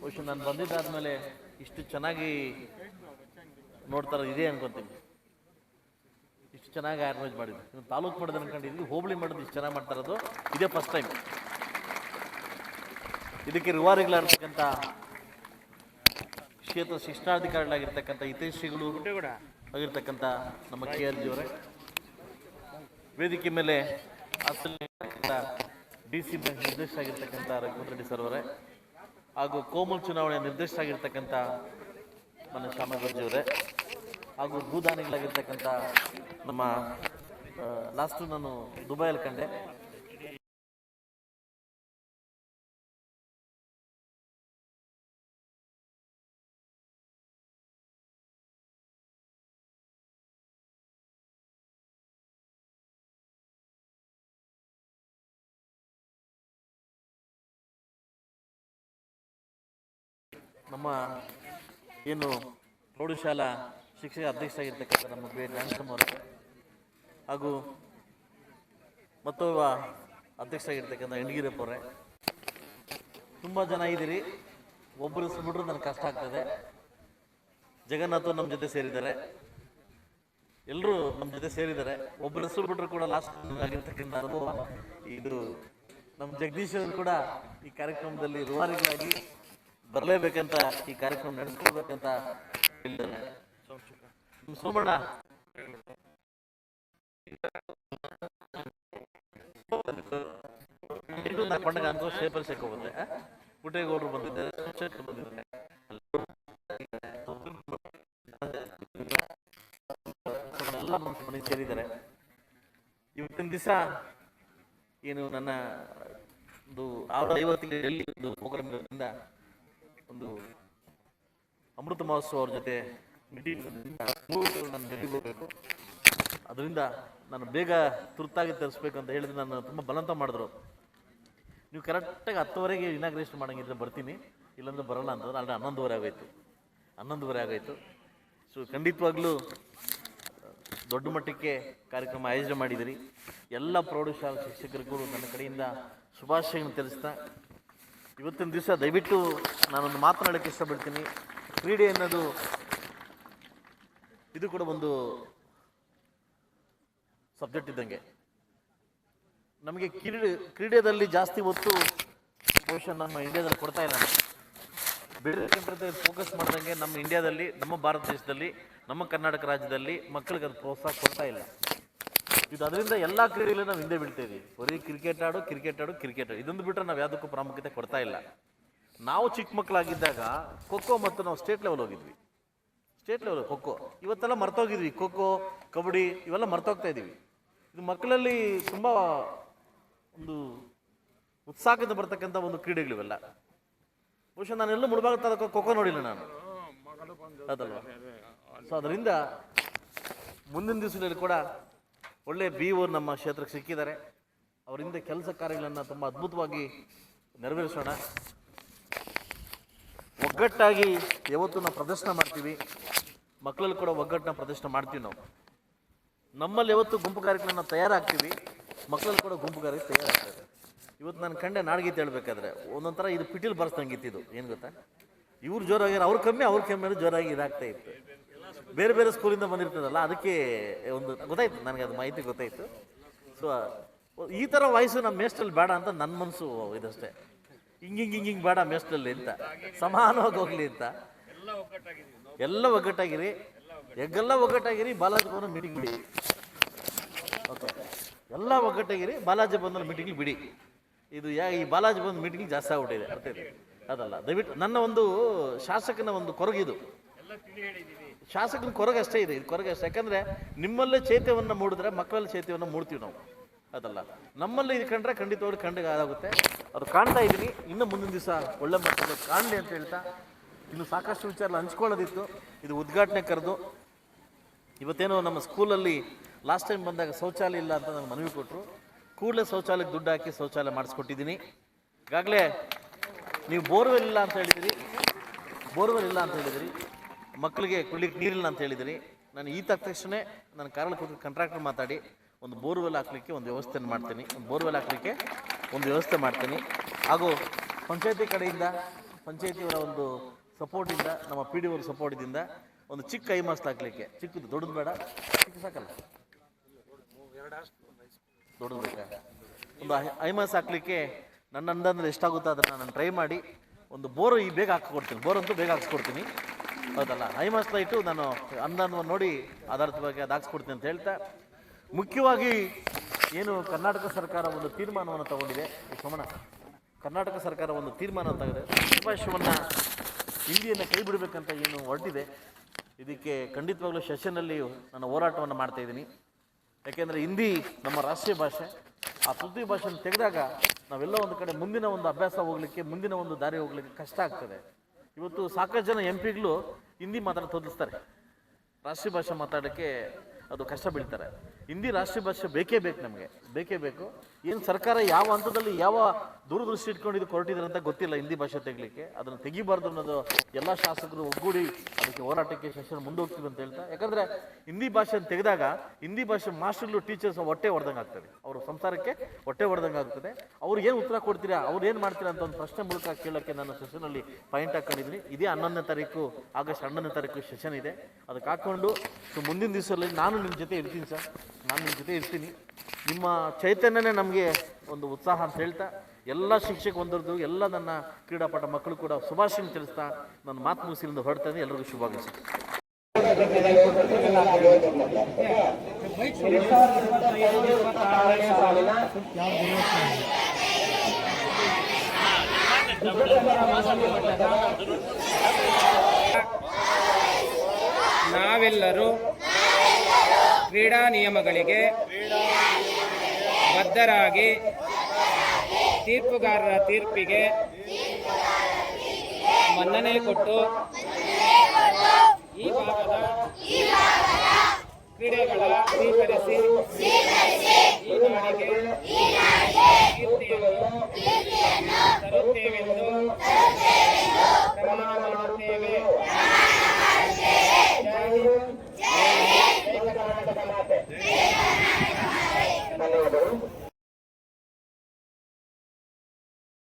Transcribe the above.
ಬಹುಶಃ ನಾನು ಬಂದಿದ್ದಾದ್ಮೇಲೆ ಇಷ್ಟು ಚೆನ್ನಾಗಿ ನೋಡ್ತಾರೆ ಇದೆ ಅನ್ಕೊಂತೀನಿ. ಇಷ್ಟು ಚೆನ್ನಾಗಿ ಆರ್ಗನೈಸ್ ಮಾಡಿದ್ರು. ತಾಲೂಕು ಮಟ್ಟದ ಅನ್ಕೊಂಡಿದ್ವಿ ಹೋಬಳಿ ಮಟ್ಟದ ಇಷ್ಟು ಚೆನ್ನಾಗಿ ಮಾಡ್ತಾ ಇರೋದು, ಇದೇ ಫಸ್ಟ್ ಟೈಮ್ ಇದಕ್ಕೆ ರಿವಾರಿಗಳಾಗಿರ್ತಕ್ಕಂಥ ಕ್ಷೇತ್ರ ಶಿಕ್ಷಣಾಧಿಕಾರಿಗಳಾಗಿರ್ತಕ್ಕಂಥ ಹಿತೈಷಿಗಳು ಆಗಿರ್ತಕ್ಕಂಥ ನಮ್ಮ ಕೆ ಆರ್ ಜಿ ಅವರೇ. ವೇದಿಕೆ ಮೇಲೆ ಡಿ ಸಿ ಬ್ಯಾಂಕ್ ನಿರ್ದೇಶಕರಾಗಿರ್ತಕ್ಕಂಥ ರಘುವತ್ ರೆಡ್ಡಿ ಸರ್ ಅವರೇ. ಹಾಗೂ ಕೋಮಲ್ ಚುನಾವಣೆ ನಿರ್ದೇಶಕರಾಗಿರ್ತಕ್ಕಂಥ ನನ್ನ ಶ್ಯಾಮಗರ್ಜಿ ಅವರೇ ಹಾಗೂ ಭೂದಾನಿಗಳಾಗಿರ್ತಕ್ಕಂಥ ನಮ್ಮ ಲಾಸ್ಟು ನಾನು ದುಬೈಯಲ್ಲಿ ಕಂಡೆ. ನಮ್ಮ ಏನು ಪ್ರೌಢಶಾಲಾ ಶಿಕ್ಷಕ ಅಧ್ಯಕ್ಷರಾಗಿರ್ತಕ್ಕಂಥ ನಮ್ಮ ಬಿ ಜ್ಞಾನಸಮ್ ಅವರು. ಹಾಗೂ ಮತ್ತೊಬ್ಬ ಅಧ್ಯಕ್ಷರಾಗಿರ್ತಕ್ಕಂಥ ಅವರೇ. ತುಂಬ ಜನ ಇದ್ದೀರಿ. ಒಬ್ಬರು ಹೆಸರು ನನಗೆ ಕಷ್ಟ ಆಗ್ತದೆ. ಜಗನ್ನಾಥ್ ನಮ್ಮ ಜೊತೆ ಸೇರಿದ್ದಾರೆ. ಎಲ್ಲರೂ ನಮ್ಮ ಜೊತೆ ಸೇರಿದ್ದಾರೆ. ಒಬ್ಬರು ಹೆಸರು ಬಿಟ್ಟರು ಕೂಡ ಲಾಸ್ಟ್ ಆಗಿರ್ತಕ್ಕಂಥ ಅನುಭವ. ಇದು ನಮ್ಮ ಜಗದೀಶ್ ಅವರು ಕೂಡ ಈ ಕಾರ್ಯಕ್ರಮದಲ್ಲಿ ರೂವಾರಿಗಳಾಗಿ ಬರಲೇಬೇಕಂತ ಈ ಕಾರ್ಯಕ್ರಮ ನಡೆಸ್ಕೊಳ್ಬೇಕಂತ ಸೋಮಣ್ಣ. ಹೋಗುತ್ತೆ ಬಂದಿದ್ದಾರೆ ಸೇರಿದ್ದಾರೆ. ಇವತ್ತಿನ ದಿವಸ ಏನು ನನ್ನ ಒಂದು ಐವತ್ತಿಗೆ ಪ್ರೋಗ್ರಾಮ್ ಇರೋದ್ರಿಂದ ಒಂದು ಅಮೃತ ಮಹೋತ್ಸವ ಅವ್ರ ಜೊತೆ ಮೀಟಿಂಗ್ ನಾನು ಅದರಿಂದ ನಾನು ಬೇಗ ತುರ್ತಾಗಿ ತರಿಸ್ಬೇಕು ಅಂತ ಹೇಳಿದ್ರೆ ನಾನು ತುಂಬ ಬಲವಂತ ಮಾಡಿದ್ರು. ನೀವು ಕರೆಕ್ಟಾಗಿ ಹತ್ತುವರೆಗೆ ಇನಾಗ್ರೇಷನ್ ಮಾಡಂಗಿದ್ರೆ ಬರ್ತೀನಿ. ಇಲ್ಲಾಂದ್ರೆ ಬರೋಲ್ಲ ಅಂತಂದ್ರೆ ಅಲ್ಲಿ ಹನ್ನೊಂದುವರೆ ಆಗೋಯ್ತು. ಹನ್ನೊಂದುವರೆ ಆಗೋಯ್ತು. ಸೊ ಖಂಡಿತವಾಗ್ಲೂ, ದೊಡ್ಡ ಮಟ್ಟಕ್ಕೆ ಕಾರ್ಯಕ್ರಮ ಆಯೋಜನೆ ಮಾಡಿದಿರಿ ಎಲ್ಲ ಪ್ರೌಢಶಾಲಾ ಶಿಕ್ಷಕರಿಗೂ ನನ್ನ ಕಡೆಯಿಂದ ಶುಭಾಶಯಗಳನ್ನು ತಿಳಿಸ್ತಾ ಇವತ್ತಿನ ದಿವಸ ದಯವಿಟ್ಟು ನಾನೊಂದು ಮಾತನಾಡೋಕ್ಕೆ ಇಷ್ಟಪಡ್ತೀನಿ. ಕ್ರೀಡೆ ಅನ್ನೋದು ಇದು ಕೂಡ ಒಂದು ಸಬ್ಜೆಕ್ಟ್ ಇದ್ದಂಗೆ. ನಮಗೆ ಕ್ರೀಡೆ ಕ್ರೀಡೆಯಲ್ಲಿ ಜಾಸ್ತಿ ಒತ್ತು ಬಹುಶಃ ನಮ್ಮ ಇಂಡಿಯಾದಲ್ಲಿ ಕೊಡ್ತಾ ಇಲ್ಲ. ಬೇರೆ ಫೋಕಸ್ ಮಾಡಿದಂಗೆ ನಮ್ಮ ಇಂಡಿಯಾದಲ್ಲಿ, ನಮ್ಮ ಭಾರತ ದೇಶದಲ್ಲಿ, ನಮ್ಮ ಕರ್ನಾಟಕ ರಾಜ್ಯದಲ್ಲಿ ಮಕ್ಕಳಿಗೆ ಅದು ಪ್ರೋತ್ಸಾಹ ಕೊಡ್ತಾ ಇಲ್ಲ. ಇದು ಅದರಿಂದ ಎಲ್ಲ ಕ್ರೀಡೆಯಲ್ಲಿ ನಾವು ಹಿಂದೆ ಬೀಳ್ತೇವೆ ಇದೀವಿ ಬರೀ ಕ್ರಿಕೆಟ್ ಆಡು ಕ್ರಿಕೆಟ್ ಆಡು ಕ್ರಿಕೆಟ್ ಆಡು. ಇದೊಂದು ಬಿಟ್ಟರೆ ನಾವು ಯಾವುದಕ್ಕೂ ಪ್ರಾಮುಖ್ಯತೆ ಕೊಡ್ತಾ ಇಲ್ಲ. ನಾವು ಚಿಕ್ಕ ಮಕ್ಕಳಾಗಿದ್ದಾಗ ಖೋಖೋ ಮತ್ತು ನಾವು ಸ್ಟೇಟ್ ಲೆವೆಲ್ ಹೋಗಿದ್ವಿ. ಸ್ಟೇಟ್ ಲೆವೆಲ್ ಖೋಖೋ ಇವತ್ತೆಲ್ಲ ಮರ್ತೋಗಿದ್ವಿ. ಖೋಖೋ ಕಬಡ್ಡಿ ಇವೆಲ್ಲ ಮರ್ತೋಗ್ತಾ ಇದ್ದೀವಿ ಇದು ಮಕ್ಕಳಲ್ಲಿ ತುಂಬ ಒಂದು ಉತ್ಸಾಹದಿಂದ ಬರ್ತಕ್ಕಂಥ ಒಂದು ಕ್ರೀಡೆಗಳು ಇವೆಲ್ಲ. ಬಹುಶಃ ನಾನೆಲ್ಲೂ ಮುಳುಬಾಗ ತಾಲೂಕು ಖೋಖೋ ನೋಡಿಲ್ಲ ನಾನು. ಅದಲ್ವಾ ಸೊ ಅದರಿಂದ ಮುಂದಿನ ದಿವಸದಲ್ಲಿ ಕೂಡ ಒಳ್ಳೆ ಬಿ ಓ ನಮ್ಮ ಕ್ಷೇತ್ರಕ್ಕೆ ಸಿಕ್ಕಿದ್ದಾರೆ. ಅವರಿಂದ ಕೆಲಸ ಕಾರ್ಯಗಳನ್ನು ತುಂಬ ಅದ್ಭುತವಾಗಿ ನೆರವೇರಿಸೋಣ. ಒಗ್ಗಟ್ಟಾಗಿ ಯಾವತ್ತು ನಾವು ಪ್ರದರ್ಶನ ಮಾಡ್ತೀವಿ. ಮಕ್ಕಳಲ್ಲಿ ಕೂಡ ಒಗ್ಗಟ್ಟನ್ನ ಪ್ರದರ್ಶನ ಮಾಡ್ತೀವಿ ನಾವು. ನಮ್ಮಲ್ಲಿ ಯಾವತ್ತು ಗುಂಪು ಕಾರ್ಯಕ್ರಮ ತಯಾರಾಗ್ತೀವಿ. ಮಕ್ಕಳಲ್ಲಿ ಕೂಡ ಗುಂಪು ಕಾರ್ಯ ತಯಾರಾಗ್ತದೆ. ಇವತ್ತು ನಾನು ಕಂಡೆ ನಾಡಗೀತೆ ಹೇಳ್ಬೇಕಾದ್ರೆ ಒಂದೊಂಥರ ಇದು ಪಿಟೀಲ್ ಬರ್ಸ್ದಂಗಿತ್ತು ಇದು. ಏನು ಗೊತ್ತಾ? ಇವ್ರು ಜೋರಾಗಿ ಅವ್ರು ಕಮ್ಮಿ, ಅವ್ರ ಕಮ್ಮಿ ಜೋರಾಗಿ ಇದಾಗ್ತಾ ಇತ್ತು. ಬೇರೆ ಬೇರೆ ಸ್ಕೂಲಿಂದ ಬಂದಿರ್ತದಲ್ಲ, ಅದಕ್ಕೆ ಒಂದು ಗೊತ್ತಾಯ್ತು, ನನಗೆ ಅದು ಮಾಹಿತಿ ಗೊತ್ತಾಯ್ತು. ಸೊ ಈ ಥರ ವಾಯ್ಸು ನಮ್ಮ ಮೇಸ್ಟಲ್ಲಿ ಬೇಡ ಅಂತ ನನ್ನ ಮನಸ್ಸು ಇದಷ್ಟೇ. ಹಿಂಗೆ ಹಿಂಗೆ ಹಿಂಗೆ ಬೇಡ ಮೇಸ್ಟಲ್ಲಿ ಅಂತ. ಸಮಾನವಾಗಿ ಹೋಗಲಿ ಅಂತ. ಎಲ್ಲ ಒಗ್ಗಟ್ಟಾಗಿರಿ. ಎಗ್ಗೆಲ್ಲ ಒಗ್ಗಟ್ಟಾಗಿರಿ. ಬಾಲಾಜಿ ಬಂದು ಮೀಟಿಂಗ್ ಬಿಡಿ. ಓಕೆ ಎಲ್ಲ ಒಗ್ಗಟ್ಟಾಗಿರಿ. ಬಾಲಾಜಿ ಬಂದ ಮೀಟಿಂಗ್ ಬಿಡಿ. ಇದು ಯಾ, ಈ ಬಾಲಾಜಿ ಬಂದ್ ಮೀಟಿಂಗ್ ಜಾಸ್ತಿ ಆಗ್ಬಿಟ್ಟಿದೆ. ಅರ್ಥ ಇದೆ. ಅದಲ್ಲ. ದಯವಿಟ್ಟು ನನ್ನ ಒಂದು ಶಾಸಕನ ಒಂದು ಕೊರಗಿದು. ಶಾಸಕನ ಕೊರಗೆ ಅಷ್ಟೇ ಇದೆ ಇದು ಕೊರಗೆ ಅಷ್ಟೇ. ಯಾಕಂದರೆ ನಿಮ್ಮಲ್ಲೇ ಚೈತ್ಯವನ್ನು ಮೂಡಿದ್ರೆ ಮಕ್ಕಳಲ್ಲಿ ಚೈತ್ಯವನ್ನು ಮೂಡ್ತೀವಿ ನಾವು. ಅದಲ್ಲ. ನಮ್ಮಲ್ಲಿ ಇದು ಕಂಡ್ರೆ ಖಂಡಿತವಾಗ್ಲೂ ಕಂಡಿಗೆ ಆಗುತ್ತೆ. ಅದು ಕಾಣ್ತಾ ಇದ್ದೀನಿ. ಇನ್ನು ಮುಂದಿನ ದಿವಸ ಒಳ್ಳೆ ಮಕ್ಕಳು ಕಾಣಲಿ ಅಂತ ಹೇಳ್ತಾ ಇನ್ನು ಸಾಕಷ್ಟು ವಿಚಾರ ಹಂಚ್ಕೊಳ್ಳೋದಿತ್ತು. ಇದು ಉದ್ಘಾಟನೆ ಕರೆದು ಇವತ್ತೇನೋ ನಮ್ಮ ಸ್ಕೂಲಲ್ಲಿ ಲಾಸ್ಟ್ ಟೈಮ್ ಬಂದಾಗ ಶೌಚಾಲಯ ಇಲ್ಲ ಅಂತ ನನಗೆ ಮನವಿ ಕೊಟ್ಟರು ಕೂಡಲೇ ಶೌಚಾಲಯಕ್ಕೆ ದುಡ್ಡು ಹಾಕಿ ಶೌಚಾಲಯ ಮಾಡಿಸ್ಕೊಟ್ಟಿದ್ದೀನಿ. ಈಗಾಗಲೇ ನೀವು ಬೋರ್ವೆಲ್ ಇಲ್ಲ ಅಂತ ಹೇಳಿದಿರಿ. ಬೋರ್ವೆಲ್ ಇಲ್ಲ ಅಂತ ಹೇಳಿದಿರಿ. ಮಕ್ಕಳಿಗೆ ಕುಡಿಲಿಕ್ಕೆ ನೀರಿಲ್ಲ ಅಂತ ಹೇಳಿದಿರಿ. ನಾನು ಈ ತಕ್ಷಣ ನಾನು ಕಾರಲ್ಲಿ ಕೂತು ಕಾಂಟ್ರಾಕ್ಟರ್ ಮಾತಾಡಿ, ಒಂದು ಬೋರ್ವೆಲ್ ಹಾಕ್ಲಿಕ್ಕೆ ಒಂದು ವ್ಯವಸ್ಥೆಯನ್ನು ಮಾಡ್ತೀನಿ. ಒಂದು ಬೋರ್ವೆಲ್ ಹಾಕ್ಲಿಕ್ಕೆ ಒಂದು ವ್ಯವಸ್ಥೆ ಮಾಡ್ತೀನಿ. ಹಾಗೂ ಪಂಚಾಯತಿ ಕಡೆಯಿಂದ, ಪಂಚಾಯತಿಯವರ ಒಂದು ಸಪೋರ್ಟಿಂದ ನಮ್ಮ ಪಿ ಡಿ ಅವ್ರ ಸಪೋರ್ಟಿಂದ ಒಂದು ಚಿಕ್ಕ ಐ ಐಮಾಸ್ ಹಾಕ್ಲಿಕ್ಕೆ. ಚಿಕ್ಕದು, ದೊಡ್ಡದು ಬೇಡ. ಚಿಕ್ಕ ಸಾಕಲ್ಲ. ದೊಡ್ಡದು ಬೇಕಾ? ಒಂದು ಐ- ಮಾಸ್ ಹಾಕ್ಲಿಕ್ಕೆ ನನ್ನ ಅಂದಂದ್ರೆ ಎಷ್ಟಾಗುತ್ತೆ ಅದನ್ನು ನಾನು ಟ್ರೈ ಮಾಡಿ, ಒಂದು ಬೋರು ಈ ಬೇಗ ಹಾಕ್ಕೊಡ್ತೀನಿ. ಬೋರ್ ಅಂತೂ ಬೇಗ ಹಾಕ್ಸ್ಕೊಡ್ತೀನಿ. ಹೌದಲ್ಲ ಹೈಮಸ್ತ ಲೈಟು ನಾನು ಅನ್ನವನ್ನು ನೋಡಿ ಆಧಾರದ ಬಗ್ಗೆ ಹಾಕ್ಸ್ಕೊಡ್ತೀನಿ ಅಂತ ಹೇಳ್ತಾ, ಮುಖ್ಯವಾಗಿ ಏನು ಕರ್ನಾಟಕ ಸರ್ಕಾರ ಒಂದು ತೀರ್ಮಾನವನ್ನು ತಗೊಂಡಿದೆ. ಈ ಕರ್ನಾಟಕ ಸರ್ಕಾರ ಒಂದು ತೀರ್ಮಾನ ತಗೊಂಡಿದೆ ಅವಕಾಶವನ್ನು ಹಿಂದಿಯನ್ನು ಕೈ ಬಿಡಬೇಕಂತ ಏನು ಹೊರಟಿದೆ. ಇದಕ್ಕೆ ಖಂಡಿತವಾಗ್ಲೂ ಸೆಷನ್ನಲ್ಲಿ ನಾನು ಹೋರಾಟವನ್ನು ಮಾಡ್ತಾ ಇದ್ದೀನಿ. ಯಾಕೆಂದರೆ ಹಿಂದಿ ನಮ್ಮ ರಾಷ್ಟ್ರೀಯ ಭಾಷೆ, ಆ ಪೃಥ್ವಿ ಭಾಷೆಯನ್ನು ತೆಗೆದಾಗ ನಾವೆಲ್ಲ ಒಂದು ಕಡೆ ಮುಂದಿನ ಒಂದು ಅಭ್ಯಾಸ ಹೋಗಲಿಕ್ಕೆ, ಮುಂದಿನ ಒಂದು ದಾರಿ ಹೋಗಲಿಕ್ಕೆ ಕಷ್ಟ ಆಗ್ತದೆ. ಇವತ್ತು ಸಾಕಷ್ಟು ಜನ ಎಂ ಪಿಗಳು ಹಿಂದಿ ಮಾತಾಡ ತೊದಲಿಸ್ತಾರೆ ರಾಷ್ಟ್ರೀಯ ಭಾಷೆ ಮಾತಾಡೋಕ್ಕೆ ಅದು ಕಷ್ಟ ಬೀಳ್ತಾರೆ ಹಿಂದಿ ರಾಷ್ಟ್ರೀಯ ಭಾಷೆ ಬೇಕೇ ಬೇಕು ನಮಗೆ, ಬೇಕೇ ಬೇಕು. ಏನು ಸರ್ಕಾರ ಯಾವ ಹಂತದಲ್ಲಿ ಯಾವ ದೂರದೃಷ್ಟಿ ಇಟ್ಕೊಂಡು ಇದು ಹೊರಟಿದ್ದಾರೆ ಅಂತ ಗೊತ್ತಿಲ್ಲ ಹಿಂದಿ ಭಾಷೆ ತೆಗಲಿಕ್ಕೆ. ಅದನ್ನು ತೆಗಿಬಾರ್ದು ಅನ್ನೋದು ಎಲ್ಲ ಶಾಸಕರು ಒಗ್ಗೂಡಿ ಅದಕ್ಕೆ ಹೋರಾಟಕ್ಕೆ ಸೆಷನ್ ಮುಂದೋಗ್ತೀವಿ ಅಂತ ಹೇಳ್ತಾ ಯಾಕಂದರೆ ಹಿಂದಿ ಭಾಷೆಯನ್ನು ತೆಗೆದಾಗ ಹಿಂದಿ ಭಾಷೆ ಮಾಸ್ಟರ್ಗಳು, ಟೀಚರ್ಸ್ ಹೊಟ್ಟೆ ಹೊಡೆದಂಗೆ ಆಗ್ತದೆ. ಅವರು ಸಂಸಾರಕ್ಕೆ ಹೊಟ್ಟೆ ಹೊಡೆದಂಗೆ ಆಗ್ತದೆ. ಅವ್ರು ಏನು ಉತ್ತರ ಕೊಡ್ತೀರಾ, ಅವ್ರು ಏನು ಮಾಡ್ತೀರಾ ಅಂತ ಒಂದು ಪ್ರಶ್ನೆ ಮೂಲಕ ಕೇಳೋಕ್ಕೆ ನಾನು ಸೆಷನಲ್ಲಿ ಪಾಯಿಂಟ್ ಹಾಕೊಂಡಿದ್ವಿ ಇದೇ ಹನ್ನೊಂದನೇ ತಾರೀಕು, ಆಗಸ್ಟ್ ಹನ್ನೊಂದನೇ ತಾರೀಕು ಸೆಷನ್ ಇದೆ. ಅದಕ್ಕೆ ಹಾಕ್ಕೊಂಡು ಮುಂದಿನ ದಿವಸದಲ್ಲಿ ನಾನು ನಿಮ್ಮ ಜೊತೆ ಇರ್ತೀನಿ ಸರ್. ನಾನು ನಿಮ್ಮ ಜೊತೆ ಇರ್ತೀನಿ. ನಿಮ್ಮ ಚೈತನ್ಯನೇ ನಮಗೆ ಒಂದು ಉತ್ಸಾಹ ಅಂತ ಹೇಳ್ತಾ, ಎಲ್ಲ ಶಿಕ್ಷಕ ಬಂದದ್ದು ಎಲ್ಲ ನನ್ನ ಕ್ರೀಡಾಪಟ ಮಕ್ಕಳು ಕೂಡ ಶುಭಾಶಯ ತಿಳಿಸ್ತಾ, ನನ್ನ ಮಾತು ಮುಗಿಸಿಲಿಂದ ಹೊರಡ್ತೇನೆ ಎಲ್ಲರಿಗೂ ಶುಭಾಶಯ ನಾವೆಲ್ಲರೂ ಕ್ರೀಡಾ ನಿಯಮಗಳಿಗೆ ಬದ್ಧರಾಗಿ ತೀರ್ಪುಗಾರರ ತೀರ್ಪಿಗೆ ಮನ್ನಣೆ ಕೊಟ್ಟು ಈ ಭಾಗದ ಕ್ರೀಡೆಗಳ ಸ್ವೀಕರಿಸಿ ಈ ನಾಡಿಗೆ ಕೀರ್ತಿಯನ್ನು ತರುತ್ತೇವೆಂದು